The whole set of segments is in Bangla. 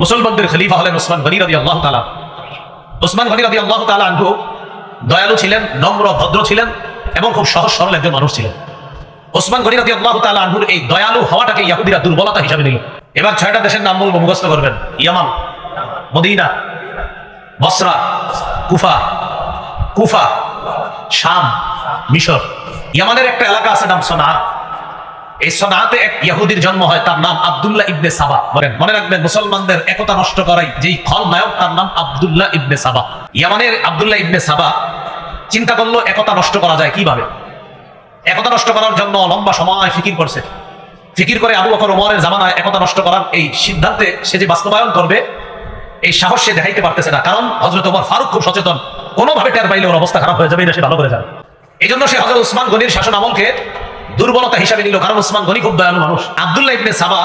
মুসলমানদের খলিফা হলেন ওসমান গনি রাজি আল্লাহ তালা ওসমান গনি রাজি আল্লাহ তালা আনহু দয়ালু ছিলেন, নম্র, ভদ্র ছিলেন এবং খুব সহজ সরল একজন মানুষ ছিলেন। ওসমান গনি রাজি আল্লাহ তালা আনহুর এই দয়ালু হওয়াটাকে ইয়াহুদিরা দুর্বলতা হিসাবে নিল। এবার ছয়টা দেশের নাম বলব, মুখস্থ করবেন। ইয়ামান, মদিনা, বসরা, কুফা কুফা, শাম, মিশর। ইয়ামানের একটা এলাকা আছে নাম সোনা এই সোনাতে এক ইহুদির জন্ম হয়, তার নাম আব্দুল্লাহ ইবনে সাবা। বলেন, মনে রাখবেন, মুসলমানদের একতা নষ্ট করাই যেই খল নায়ক, তার নাম আব্দুল্লাহ ইবনে সাবা। ইয়ামানের আবদুল্লাহ ইবনে সাবা চিন্তা করল একতা নষ্ট করা যায় কীভাবে? একতা নষ্ট করার জন্য লম্বা সময় ফিকির করছে। ফিকির করে আবু বকর ওমরের জামানায় একতা নষ্ট করার এই সিদ্ধান্তে সে যে বাস্তবায়ন করবে, এই সাহস সে দেখাইতে পারতেছে না। কারণ হজরত ওমর ফারুক খুব সচেতন। কোনোভাবে টের পাইলে ওর অবস্থা খারাপ হয়ে যাবে, এটা সে ভালো করে যাবে এই জন্য সে হজরত উসমান গনির শাসন আমলকে দুর্বলতা হিসাবে নিল। কারণ উসমান গনি খুব দয়ালু মানুষ। আব্দুল্লাহ ইবনে সাবা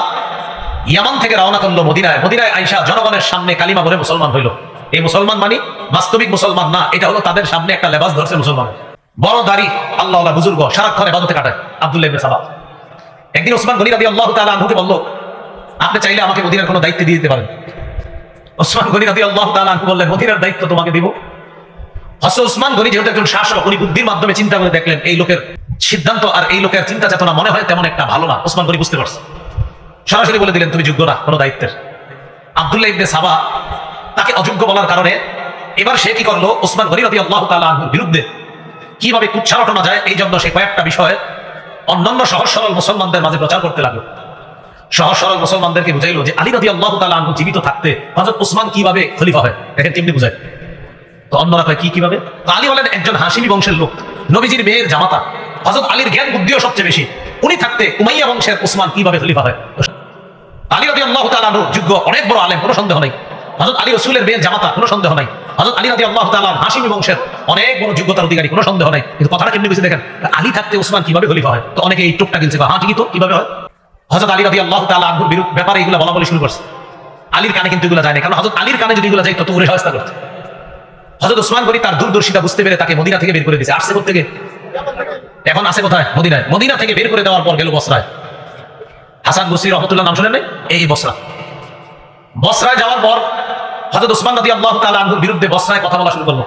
ইয়ামান থেকে রওনা করল মদিনায়। মদিনায় আইসা জনগণের সামনে কালিমা বলে মুসলমান হইল। এই মুসলমান মানি বাস্তবিক মুসলমান না, এটা হলো তাদের সামনে একটা লেবাস ধরছে মুসলমান। বড় দাড়ি আল্লাহ বুজুর্গ সারাক্ষণ এবাদতে কাটায় আব্দুল্লাহ ইবনে সাবা। একদিন ওসমান গনি রাদি আল্লাহ তাআলা আনহুকে বলল, আপনি চাইলে আমাকে মদিনার কোনো দায়িত্ব দিয়ে দিতে পারেন। ওসমান গনি রাদি আল্লাহ তালা আনহু বললেন, মদিনার দায়িত্ব তোমাকে দিব। হসে ওসমান গনি যেহেতু একজন শাসক, উনি বুদ্ধির মাধ্যমে চিন্তা করে দেখলেন, এই লোকের সিদ্ধান্ত আর এই লোকের চিন্তা চেতনা মনে হয় তেমন একটা ভালো না। ওসমান গনি বুঝতে পারছে সরাসরি বলে দিলেন, তুমি যোগ্য না, কোনো দায়িত্বের। আব্দুল্লাহ ইবনে সাবা তাকে অযোগ্য বলার কারণে এবার সে কি করল? ওসমান গনি রাদি আল্লাহ আনহুর বিরুদ্ধে কীভাবে কুচ্ছা রটানো যায়? এই জন্য সে কয়েকটা বিষয় অন্যান্য সহজ সরল মুসলমানদের মাঝে প্রচার করতে লাগল। সহজ সরল মুসলমানদেরকে বুঝাইলো যে আলী রাদি আল্লাহ আনহু জীবিত থাকতে হযরত উসমান কীভাবে খলিফা হয়? দেখেন কেমনি বুঝায়। তো অন্যরা কয়, কি কীভাবে? আলী হলেন একজন হাসিমি বংশের লোক। নবীজির মেয়ের জামাতা। হযরত আলীর জ্ঞান বুদ্ধিও সবচেয়ে বেশি। উনি থাকতে উমাইয়া বংশের উসমান কীভাবে খলিফা হয়? আলী রাদি আল্লাহ তাআলা যোগ্য অনেক বড় আলেম, কোনো সন্দেহ নেই। হযরত আলী রসুলের মেয়ের জামাতা, কোনো সন্দেহ নাই। হযরত আলী রাদি আল্লাহ তাআলা হাসিমি বংশের অনেক বড় যোগ্যতার অধিকারী, কোনো সন্দেহ নাই। কিন্তু কথাটা কেমনি বুঝে দেখেন? আলী থাকতে উসমান কীভাবে খলিফা হয়? তো অনেকে এই টুকটা গেলছে হ্যাঁ ঠিকই তো কীভাবে হয়? হযরত আলী রাদি আল্লাহ তাআলা আনহুর বিরুদ্ধে ব্যাপারে এগুলো বলা বলি শুরু করছে। আলীর কানে কিন্তু এগুলো যায় না কারণ হযরত আলীর কানে যদি এগুলো যায় তো উড়ে সহায়তা করতে। হযরত উসমান গনি তার দূরদর্শিতা বুঝতে পেরে তাকে মদিনা থেকে বের করে দিয়েছে। আসছে থেকে এখন আছে কোথায়? মদিনায়। মদিনা থেকে বের করে দেওয়ার পর গেল বসরায়। হাসান বসরি রহমতুল্লাহ নাম শুনেন? এই বসরা। বসরায় যাওয়ার পর হযরত উসমান নদী আল্লাহ আনহুর বিরুদ্ধে বসরায় কথা বলা শুরু করল।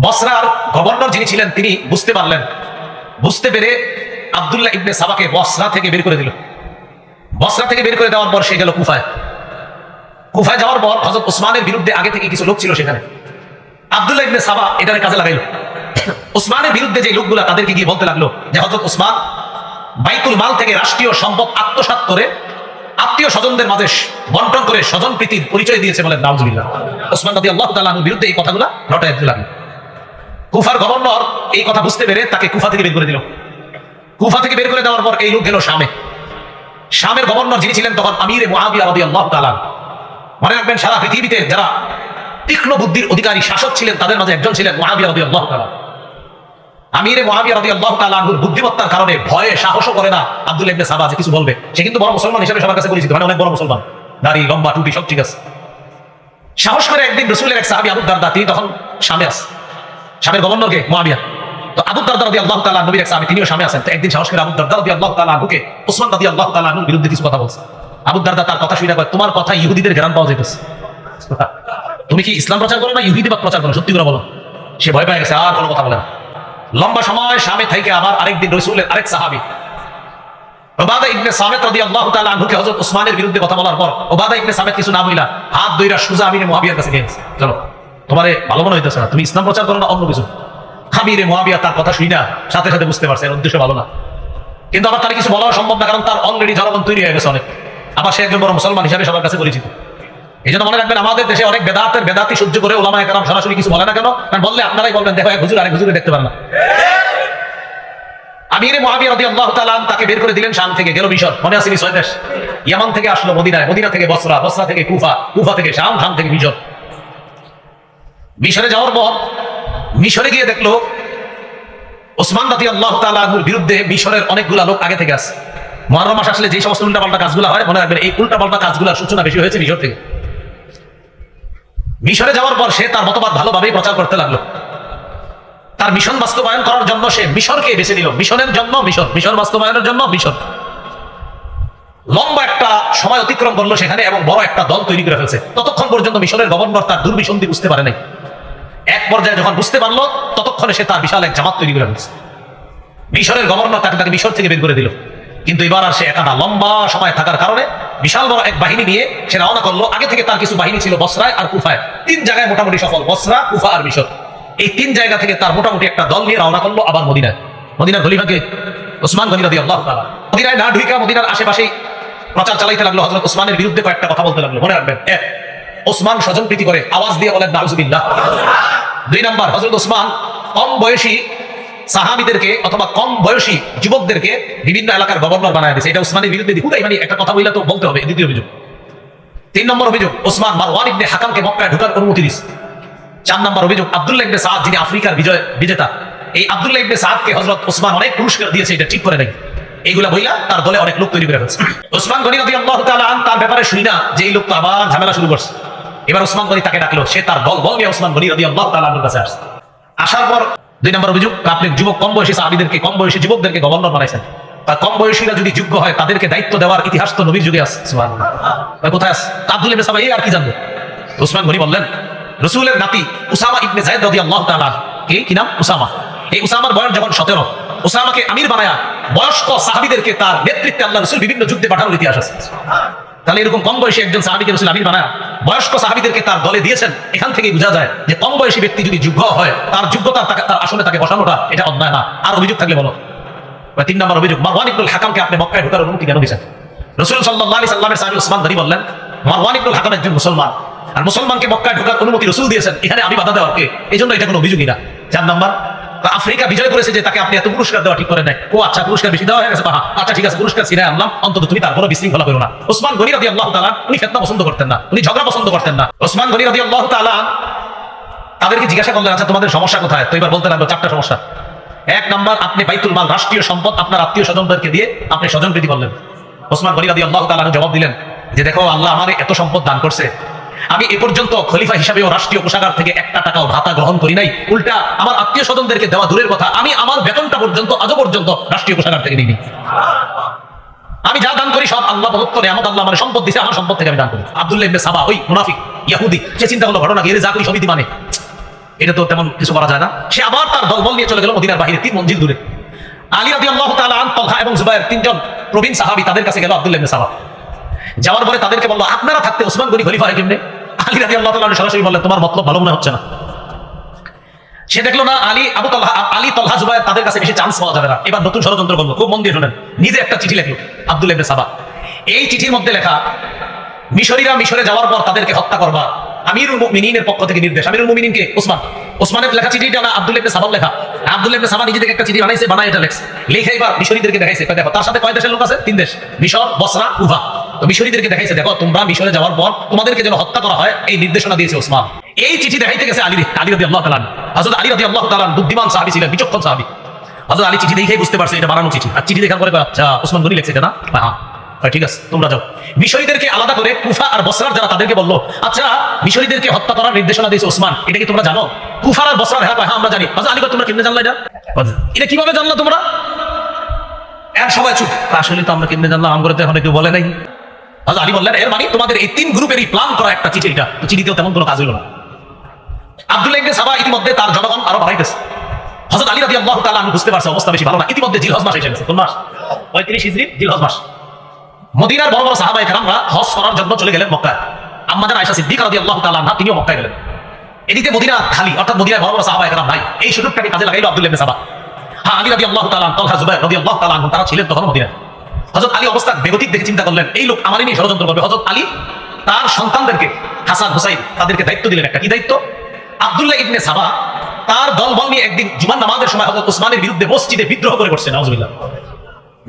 বসরার গভর্নর যিনি ছিলেন, তিনি বুঝতে পারলেন। বুঝতে পেরে আব্দুল্লাহ ইবনে সাবাকে বসরা থেকে বের করে দিল। বসরা থেকে বের করে দেওয়ার পর সে গেল কুফায়। কুফায় যাওয়ার পর হযরত উসমানের বিরুদ্ধে আগে থেকে কিছু লোক ছিল সেখানে। আব্দুল্লাহ ইবনে সাবা এটার কাজে লাগাইলো। উসমানের বিরুদ্ধে যে লোকগুলা তাদেরকে গিয়ে বলতে লাগল যে হযরত উসমান বাইতুল মাল থেকে রাষ্ট্রীয় সম্পদ আত্মসাৎ করে আত্মীয় স্বজনদের মাঝে বন্টন করে স্বজন প্রীতির পরিচয় দিয়েছে বলেন নাউজুবিল্লাহ। ওসমান নদী আল্লাহ বিরুদ্ধে এই কথাগুলো দিতে লাগল। কুফার গভর্নর এই কথা বুঝতে পেরে তাকে কুফা থেকে বের করে দিল। কুফা থেকে বের করে দেওয়ার পর এই লোক গেল শামে। শামের গভর্নর যিনি ছিলেন তখন আমিরে তাআলা মনে রাখবেন সারা পৃথিবীতে যারা তীক্ষ্ণ বুদ্ধির অধিকারী শাসক ছিলেন, তাদের মাঝে একজন ছিলেন মুআবিয়া রাদিয়াল্লাহু তাআলা আমিরে মুআবিয়া রাদিয়াল্লাহু তাআলা আনহুর বুদ্ধিমত্তার কারণে ভয়ে সাহসও করে না। আব্দুল্লাহ ইবনে সাবা কিছু বলবে। সে কিন্তু বড় মুসলমান হিসেবে সবার কাছে পরিচিত। মানে অনেক বড় মুসলমান। দাড়ি লম্বা, টুপি, সব ঠিক আছে। সাহস করে একদিন রসুলের এক সাহাবী আবু দারদা, তিনি তখন সামনে আস সামের গভর্নরকে মুআবিয়া। তো আবু দারদা রাদিয়াল্লাহু তাআলা নবীর এক সাহাবী, তিনিও সামনে আছেন তো একদিন সাহস করে আবু দারদা রাদিয়াল্লাহু তাআলা আনহুকে ওসমান রাদিয়াল্লাহু তাআলা আনহুর বিরুদ্ধে কিছু কথা বলছে। আবু দারদা তার কথা শুনে কয়, তোমার কথা ইহুদিদের জ্ঞান পাওয়া যেতেছে তুমি কি ইসলাম প্রচার করো না, ইহুদিবাদ প্রচার করো? সত্যি করে বলো। সে ভয় পেয়ে গেছে, আর কোনো কথা বলে না। লম্বা সময় স্বামী থেকে আবার আরেকদিন রসুলের আরেক সাহাবি। সামেত কিছু চলো, তোমারে ভালো মনে তুমি প্রচার করো না, অন্য তার কথা শুই না, সাথে সাথে বুঝতে উদ্দেশ্য ভালো না। কিন্তু তার কিছু সম্ভব না, কারণ তার তৈরি হয়ে গেছে অনেক। আবার সে একজন বড় মুসলমান হিসাবে সবার কাছে পরিচিত। এই জন্য মনে রাখবেন, আমাদের দেশে অনেক বেদাতের বেদাতি সহ্য করে ওলামা একরাম সরাসরি কিছু বলে না কেন? কারণ বললে আপনারাই বলবেন, দেখো এক হুজুর আরেক হুজুরে দেখতে পারেন না। আমিরে মহাবিয়া রাদিয়াল্লাহু তাআলা আনহু তাকে বের করে দিলেন শাম থেকে, গেল মিশর, মনে আছে ছয় দেশ? ইয়ামান থেকে আসলো মদিনায়, মদিনা থেকে বসরা বসরা থেকে কুফা কুফা থেকে শাম শাম থেকে মিশর। মিশরে যাওয়ার পর মিশরে গিয়ে দেখল, ওসমান রাদিয়াল্লাহু তাআলা আনহুর বিরুদ্ধে মিশরের অনেকগুলা লোক আগে থেকে আছে। মহরম মাস আসলে যে সমস্ত উল্টাপাল্টা কাজগুলো হয়, মনে রাখবেন, এই উল্টাপাল্টা কাজগুলোর সূচনা বেশি হয়েছে মিশর থেকে। মিশরে যাওয়ার পর সে তার মতবাদ ভালোভাবেই প্রচার করতে লাগল। তার মিশন বাস্তবায়ন করার জন্য সে মিশরকে বেছে নিল। মিশনের জন্য মিশর মিশন বাস্তবায়নের জন্য মিশর লম্বা একটা সময় অতিক্রম করল সেখানে এবং বড় একটা দল তৈরি করে ফেলছে। ততক্ষণ পর্যন্ত মিশরের গভর্নর তার দুর্বিসন্ধি বুঝতে পারে নাই। এক পর্যায়ে যখন বুঝতে পারল, ততক্ষণে সে তার বিশাল এক জামাত তৈরি করে ফেলছে। মিশরের গভর্নর তাকে তাকে মিশর থেকে বের করে দিল। কিন্তু এবার আর সে একাটা লম্বা সময় থাকার কারণে বিশাল বড় এক বাহিনী নিয়ে সে রওনা করল। আগে থেকে তার কিছু বাহিনী ছিল বসরায় আর কুফায় তিন জায়গায় মোটামুটি সফল, বসরা, কুফা আর মিশর। এই তিন জায়গা থেকে তার মোটামুটি একটা দল নিয়ে রওনা করল আবার মদিনায়। মদিনার খলিফাকে ওসমান গনি রাদি আল্লাহ মদিনায় না ঢুইকা মদিনার আশেপাশেই প্রচার চালাইতে লাগল হজরত ওসমানের বিরুদ্ধে কয়েকটা কথা বলতে লাগল। মনে রাখবেন, এক, ওসমান স্বজন প্রীতি করে, আওয়াজ দিয়ে বলেন, নাউজুবিল্লাহ। দুই নাম্বার, হযরত ওসমান কম বয়সী সাহাবিদেরকে অথবা কম বয়সী যুবকদেরকে বিভিন্ন এলাকার গভর্নর বানায় দিয়েছে এটা ওসমানের বিরুদ্ধে হুদাই মানে একটা কথা বললে তো বলতে হবে দ্বিতীয় অভিযোগ। তিন নম্বর অভিযোগ ওসমান মারওয়ান ইবনে হাকামকে মক্কায় ঢোকার অনুমতি দিস চার নম্বর অভিযোগ, আব্দুল্লাহ ইবনে সাদ যিনি আফ্রিকার বিজয় বিজেতা, এই আব্দুল্লাহ ইবনে সাদকে হযরত ওসমান অনেক পুরস্কার দিয়েছে, এটা ঠিক করে নাই। এইগুলা বইলা তার দলে অনেক লোক তৈরি করে ফেলছে। ওসমান গনি তাআলা আন তার ব্যাপারে শুনি না যে এই লোক তো আবার ঝামেলা শুরু করছে। এবার ওসমান গনি তাকে ডাকলো, সে তার দল বল নিয়ে ওসমান গনি রাদিয়াল্লাহু তাআলা আনহুর কাছে আসছে। আসার পর দুই নম্বর অভিযোগ আপনি যুবক কম বয়সী সাহাবিদেরকে, কম বয়সী যুবকদেরকে গভর্নর বানাইছেন। তা কম বয়সীরা যদি যোগ্য হয়, তাদেরকে দায়িত্ব দেওয়ার ইতিহাস তো নবীর যুগে আছে। কোথায় তা আব্দুল ইবনে সাবা এই আর কি জানব? ওসমান গনি বললেন, রসুলের নাতি উসামা ইবনে জায়দ রাদিয়াল্লাহু তাআলা কি? কি নাম? উসামা। এই উসামার বয়স যখন সতেরো, উসামাকে আমির বানায়া বয়স্ক সাহাবিদেরকে তার নেতৃত্বে আল্লাহ রসুল বিভিন্ন যুদ্ধে পাঠানোর ইতিহাস আছে। তাহলে এরকম কম বয়সী একজন সাহাবিকে রসুল আমির বানায়। বয়স্ক সাহাবিদেরকে তার দলে দিয়েছেন, এখান থেকেই বোঝা যায় যে কম বয়সী ব্যক্তি যদি যোগ্য হয়, তার যোগ্যতা তার আসলে তাকে বসানোটা, এটা অন্যায় না। আর অভিযোগ থাকলে বলো। তিন নম্বর অভিযোগ, মারওয়ান ইবনুল হাকামকে আপনি মক্কায় ঢোকার অনুমতি কেন দিয়েছেন? রসুল আলাইহি সাল্লামের সাহাবী ওসমান গনি বললেন, মারওয়ান ইবনুল হাকাম একজন মুসলমান। আর মুসলমানকে মক্কায় ঢোকার অনুমতি রসুল দিয়েছেন। এখানে আমি বাধা দেওয়ার কে? এই জন্য এটা কোনো অভিযোগই না। চার নম্বর আফ্রিকা বিজয় করেছে যে তাকে আপনি এত পুরস্কার দেওয়া ঠিক করে নাই। ও আচ্ছা পুরস্কার বেশি দেওয়া হয়ে গেছে, বাহা। আচ্ছা ঠিক আছে, পুরস্কার ছিনে আনলাম। অন্তত তুমি তারপরে বিশৃঙ্খলা করো না। ওসমান গনি রাদি আল্লাহ তালা উনি ফেতনা পছন্দ করতেন না। উনি ঝগড়া পছন্দ করতেন না। ওসমান গনি রাদি আল্লাহ তালা তাদেরকে জিজ্ঞাসা করলেন আচ্ছা তোমাদের সমস্যা কোথায়? তো এবার বলতে লাগল, চারটা সমস্যা। এক নাম্বার, আপনি বাইতুল মাল রাষ্ট্রীয় সম্পদ আপনার আত্মীয় স্বজনদেরকে দিয়ে আপনি স্বজন প্রীতি করলেন। ওসমান গনি রাদি আল্লাহ তালা জবাব দিলেন যে, দেখো, আল্লাহ আমার এত সম্পদ দান করছে। আমি এ পর্যন্ত খলিফা হিসাবে ও রাষ্ট্রীয় কোষাগার থেকে একটা টাকাও ভাতা গ্রহণ করি নাই। উল্টা আমার আত্মীয় স্বজনদেরকে দেওয়া দূরের কথা, আমি আমার বেতনটা পর্যন্ত, আজও পর্যন্ত রাষ্ট্রীয় কোষাগার থেকে নিইনি। আমি যা দান করি সব আল্লাহ প্রদত্ত নিয়ামত, আল্লাহ আমার সম্পদ দিছে, আমার সম্পদ থেকে আমি দান করি। আব্দুল্লাহ ইবনে সাবা, ওই মুনাফিক, ইয়াহুদি সে চিন্তা করল, ঘটনা এর যা করি সমিতি মানে এটা তো তেমন কিছু করা যায় না। সে আবার তার দলবল নিয়ে চলে গেল মদিনার বাহিরে, তিন মঞ্জিল দূরে। আলী রাদিয়াল্লাহু তাআলা আন তলহা এবং জুবায়ের তিনজন প্রবীণ সাহাবী তাদের কাছে গেল আব্দুল্লাহ ইবনে সাবা। যাওয়ার পরে তাদেরকে বলল, আপনারা থাকতে ওসমান গনি খলিফা হয় কেমনে? আলী রাজি আল্লাহ সরাসরি বললেন, তোমার মতলব ভালো মনে হচ্ছে না। সে দেখল, না, আলী, আবু তলহা আলী তলহা জুবাই তাদের কাছে বেশি চান্স পাওয়া যাবে না। এবার নতুন ষড়যন্ত্র করব খুব মন দিয়ে শোনেন। নিজে একটা চিঠি লেখলো, আব্দুল ইবনে সাবা। এই চিঠির মধ্যে লেখা, মিশরীরা মিশরে যাওয়ার পর তাদেরকে হত্যা করবা। আমিরুল মুমিনিনের পক্ষ থেকে নির্দেশ। আমিরুল মুমিনিনকে ওসমান। ওসমানের লেখা চিঠিটা না আব্দুল ইবনে সাবার লেখা। আব্দুল ইবনে সাবা নিজে থেকে একটা চিঠি বানাইছে, বানায় এটা লেখছে। লিখে এবার মিশরীদেরকে দেখাইছে। দেখো, তার সাথে কয় দেশের লোক আছে? তিন দেশ। মিশর, বসরা, উভা। তো মিশরীদেরকে দেখাইছে, দেখো, তোমরা মিশরে যাওয়ার পর তোমাদেরকে যেন হত্যা করা হয়, এই নির্দেশনা দিয়েছে ওসমান। এই চিঠি দেখাইতে গেছে আলী আলী রাদি আল্লাহ তালান হযরত আলী রাদি আল্লাহ তালান বুদ্ধিমান সাহাবী ছিলেন, বিচক্ষণ সাহাবী। হযরত আলী চিঠি দেখেই বুঝতে পারছে, এটা বানানো চিঠি। আর চিঠি দেখার পরে আচ্ছা ওসমান গনি লিখছে এটা না? হ্যাঁ ঠিক আছে? তোমরা যাও। মিশরীদেরকে আলাদা করে কুফা আর বসরার যারা তাদেরকে বলল আচ্ছা মিশরীদেরকে হত্যা করার নির্দেশনা দিয়েছে ওসমান এটা কি তোমরা জানো? কুফার আর বসরার হ্যাঁ হ্যাঁ আমরা জানি। আচ্ছা আলী কয়, তোমরা কেমনে জানলা এটা? এটা কীভাবে জানলা তোমরা? সবাই চুপ। আসলে তো আমরা কেমনে জানলাম? এখন কেউ বলে নাই। হযরত আলী বললেন এর মানে তোমাদের এই তিন গ্রুপেরই প্ল্যান করা একটা চিঠি এটা। তো চিঠিতেও তেমন কোনো কাজ হইল না। আব্দুল্লাহ ইবনে সাবা ইতিমধ্যে তার জনগণ আরও বাড়াইতেছে। হযরত আলী রাদিয়াল্লাহু তাআলা আনহু বুঝতে পারছে অবস্থা বেশি ভালো না। ইতিমধ্যে জিলহজ মাস এসে গেছে। কোন মাস? 35 হিজরি জিলহজ মাস। মদিনার বড় বড় সাহাবায়ে কেরামরা হজ করার জন্য চলে গেলেন মক্কায়। আম্মাজান আয়েশা সিদ্দিকা রাদিয়াল্লাহু তাআলা আনহা, তিনিও মক্কায় গেলেন। এদিকে মদিনা খালি, অর্থাৎ মদিনায় বড় বড় সাহাবায়ে কেরাম নাই। এই সুযোগটাকে কাজে লাগাইলো ইবনে সাবা। হ্যাঁ আলী রাদিয়াল্লাহু তাআলা তলহা জুবাইর রাদিয়াল্লাহু তাআলা আনহু, তারা ছিলেন তখন মদিনায়। হযরত আলী অবস্থা বেগতিক দেখে চিন্তা করলেন, এই লোক আমারই নিয়ে ষড়যন্ত্র করবে। হযরত আলী তার সন্তানদেরকে, হাসান, হুসাইন, তাদেরকে দায়িত্ব দিলেন একটা। কি দায়িত্ব? আবদুল্লাহ ইবনে সাবা তার দলবল নিয়ে একদিন জুমান নামাজের সময় হযরত উসমানের বিরুদ্ধে মসজিদে বিদ্রোহ করে করছে নাউজুবিল্লাহ।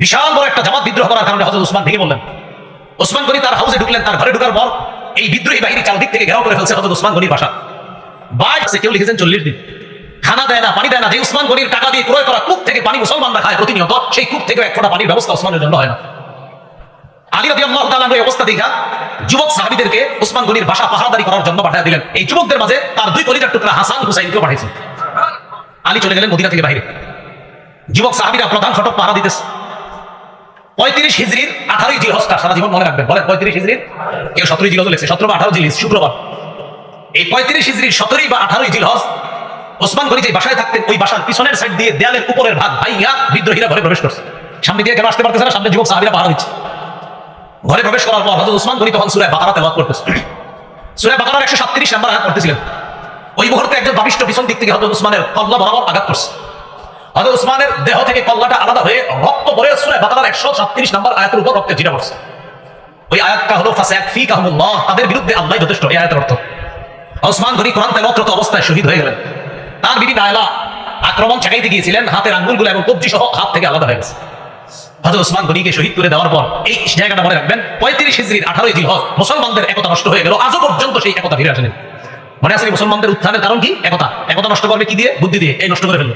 বিশাল বড় একটা জামাত বিদ্রোহ করার কারণে হযরত উসমান ভেঙে বললেন ওসমান গনি তার হাউসে ঢুকলেন, তার ঘরে ঢুকার পর এই বিদ্রোহী বাহিনী চারদিক থেকে ঘেরাও করে ফেলছে হযরত উসমান গনির বাসা। বাইরে আছে কেউ লিখেছেন চল্লিশ দিন। খানা দেয় না, পানি দেয় না, যে উসমান গনির টাকা দিয়ে ক্রয় করা কূপ থেকে পানি মুসলমানরা খায় প্রতিনিয়ত, সেই কূপ থেকে এক ফোঁটা পানির ব্যবস্থা উসমানের জন্য হয় না। আলী রাদিয়াল্লাহু তাআলা এই অবস্থা দেখা, যুবক সাহাবীদেরকে উসমান গনির বাসা পাহারাদারি করার জন্য পাঠিয়ে দিলেন। এই যুবকদের মাঝে তার দুই কলিজার টুকরা হাসান হুসাইনকেও পাঠিয়েছেন। আলী চলে গেলেন মদিনা থেকে বাইরে। যুবক সাহাবীরা প্রধান ফটক পাহারা দিতেছে। পঁয়ত্রিশ হিজড়ির আঠারোই জিলহজটা সারা জীবন মনে রাখবেন, বলেন পঁয়ত্রিশ হিজড়ির কেউ সতেরোই জিলহজ লেখছে, সতেরো বা আঠারো জিলিস শুক্রবার। এই পঁয়ত্রিশ হিজড়ির সতেরোই বা আঠারোই জিলহজ ওসমান গনি যে বাসায় থাকতেন, ওই বাসার পিছনের সাইড দিয়ে দেয়ালের উপরের ভাগ ভাইয়া বিদ্রোহীরা ঘরে প্রবেশ করছে। সামনে দিয়ে কেন আসতে পারতেছে না? সামনে যুবক সাহাবিরা পাহারা দিচ্ছে। ঘরে প্রবেশ করার পর হযরত ওসমান গনি তখন সূরা বাকারা তেলাওয়াত করতেছে। সূরা বাকারার 137 নম্বর আয়াত পড়তেছিলেন। ওই মুহূর্তে একজন বাবিষ্ট পিছন দিক থেকে হযরত ওসমানের কল্লা বরাবর আঘাত করছে। ওসমানের দেহ থেকে কল্লাটা আলাদা হয়ে রক্ত পড়ে সূরা বাকারার 137 নম্বর আয়াতের উপর রক্তে জিরা পড়ছে। ওই আয়াতটা হলো তাদের বিরুদ্ধে আল্লাহ যথেষ্ট এই আয়াতের অর্থ। ওসমান কোরআন অবস্থায় শহীদ হয়ে গেলেন। তার বিবি নায়লা আক্রমণ গিয়েছিলেন, হাতের আঙ্গুলগুলো এবং কবজি সহ হাত থেকে আলাদা হয়ে গেছে। হযরত ওসমান গনিকে শহীদ করে দেওয়ার পর এই জায়গাটা মনে রাখবেন, পঁয়ত্রিশ হিজরির আঠারোই জিলহজ মুসলমানদের একতা নষ্ট হয়ে গেল, আজও পর্যন্ত সেই একতা ফিরে আসেনি। মনে আছে মুসলমানদের উত্থানের কারণ কি? একতা। একতা নষ্ট করবে কি দিয়ে? বুদ্ধি দিয়ে। এই নষ্ট করে ফেলল।